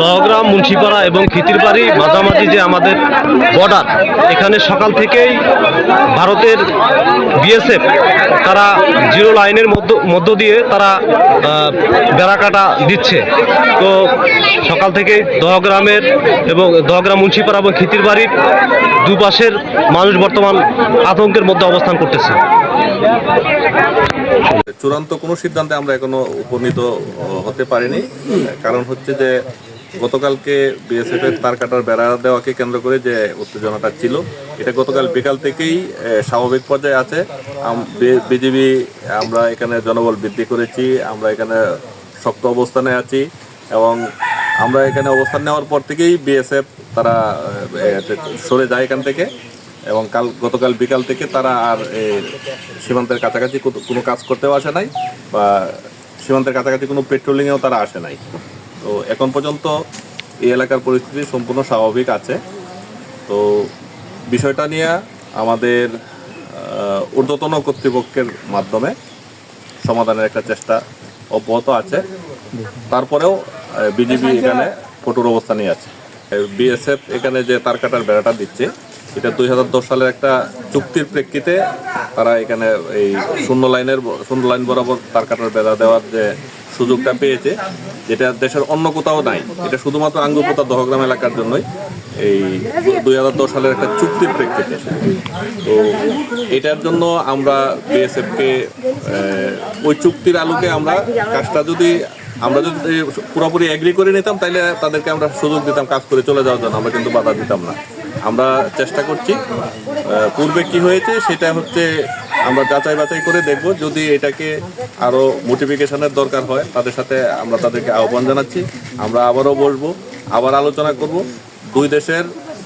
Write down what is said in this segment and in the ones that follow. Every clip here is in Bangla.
দহগ্রাম, মুন্সিপাড়া এবং খিতিরবাড়ি মাঝামাঝি যে আমাদের বর্ডার, এখানে সকাল থেকেই ভারতের বিএসএফ তারা জিরো লাইনের মধ্য মধ্য দিয়ে তারা বেড়াকাটা দিচ্ছে। তো সকাল থেকেই দহগ্রামের এবং দহগ্রাম, মুন্সিপাড়া এবং খিতিরবাড়ির দুপাশের মানুষ বর্তমান আতঙ্কের মধ্যে অবস্থান করতেছে। চূড়ান্ত কোনো সিদ্ধান্তে আমরা এখনও উপনীত হতে পারিনি। কারণ হচ্ছে যে গতকালকে বিএসএফ এর তার কাটার বেড়া দেওয়াকে কেন্দ্র করে যে উত্তেজনাটা ছিল, এটা গতকাল বিকাল থেকেই স্বাভাবিক পর্যায়ে আছে। বিজেপি আমরা এখানে জনবল বৃদ্ধি করেছি, আমরা এখানে শক্ত অবস্থানে আছি এবং আমরা এখানে অবস্থান নেওয়ার পর থেকেই বিএসএফ তারা সরে যায় এখান থেকে এবং কাল, গতকাল বিকাল থেকে তারা আর সীমান্তের কাছাকাছি কোনো কাজ করতেও আসে নাই বা সীমান্তের কাছাকাছি কোনো পেট্রোলিংয়েও তারা আসে নাই। তো এখন পর্যন্ত এই এলাকার পরিস্থিতি সম্পূর্ণ স্বাভাবিক আছে। তো বিষয়টা নিয়ে আমাদের ঊর্ধ্বতন কর্তৃপক্ষের মাধ্যমে সমাধানের একটা চেষ্টা অব্যাহত আছে। তারপরেও বিজেপি এখানে কঠোর অবস্থানে আছে। বিএসএফ এখানে যে তার কাটার বেড়াটা দিচ্ছে, এটা দুই হাজার দশ সালের একটা চুক্তির প্রেক্ষিতে তারা এখানে এই শূন্য লাইনের, শূন্য লাইন বরাবর তার কাটার বেড়া দেওয়ার যে সুযোগটা পেয়েছে, যেটা দেশের অন্য কোথাও নাই। এটা শুধুমাত্র আঙ্গুপোতা দহগ্রাম এলাকার জন্যই। এই দুই হাজার দশ সালের একটা চুক্তির প্রেক্ষিতে। তো এটার জন্য আমরা বিএসএফকে ওই চুক্তির আলোকে আমরা কাজটা যদি, আমরা যদি পুরোপুরি এগ্রি করে নিতাম তাহলে তাদেরকে আমরা সুযোগ দিতাম কাজ করে চলে যাওয়ার জন্য। আমরা কিন্তু বাধা দিতাম না। আমরা চেষ্টা করছি পূর্বে কি হয়েছে সেটা হচ্ছে আমরা যাচাই বাছাই করে দেখব যদি এটাকে আরও মোটিফিকেশনের দরকার হয় তাদের সাথে আমরা তাদেরকে আহ্বান জানাচ্ছি। আমরা আবারও বসবো আবার আলোচনা করব। দুই দেশের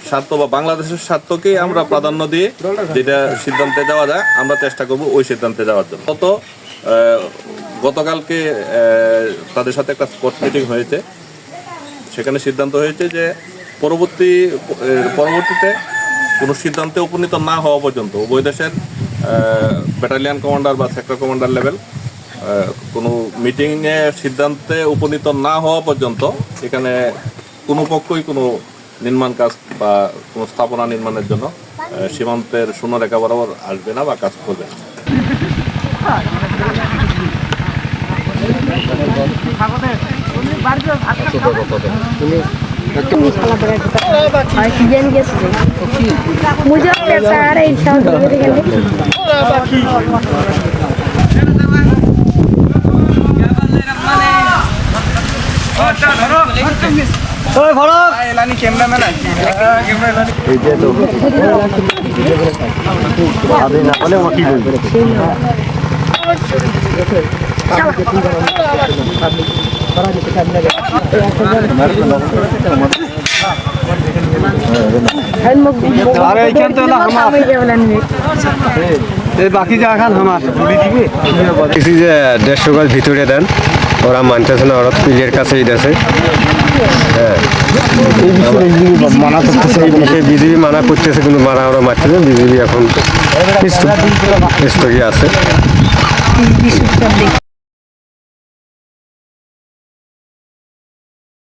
স্বার্থ বা বাংলাদেশের স্বার্থকেই আমরা প্রাধান্য দিয়ে যেটা সিদ্ধান্তে যাওয়া যায় আমরা চেষ্টা করব ওই সিদ্ধান্তে যাওয়ার জন্য। আহ, গতকালকে তাদের সাথে একটা স্পট মিটিং হয়েছে। সেখানে সিদ্ধান্ত হয়েছে যে পরবর্তী পরবর্তীতে কোনো সিদ্ধান্তে উপনীত না হওয়া পর্যন্ত উভয় দেশের ব্যাটালিয়ান কমান্ডার বা সেক্টর কমান্ডার লেভেল কোনো মিটিংয়ে সিদ্ধান্তে উপনীত না হওয়া পর্যন্ত এখানে কোনো পক্ষই কোনো নির্মাণ কাজ বা কোনো স্থাপনা নির্মাণের জন্য সীমান্তের শূন্য রেখা বরাবর আসবে না বা কাজ করবে না। আচ্ছা, তুমি मुझे पैसा आ रहा है इंसान আরে বাকি তুলি যে দেড়শো গাছ ভিতরে দেন ওরা মানতেছে না ওরা পিলের কাছেই দেছে হ্যাঁ মানা করতেছে বিজেপি মানা করতেছে কিন্তু মারা ওরা মারতেছে বিজেপি এখন আছে Isso também.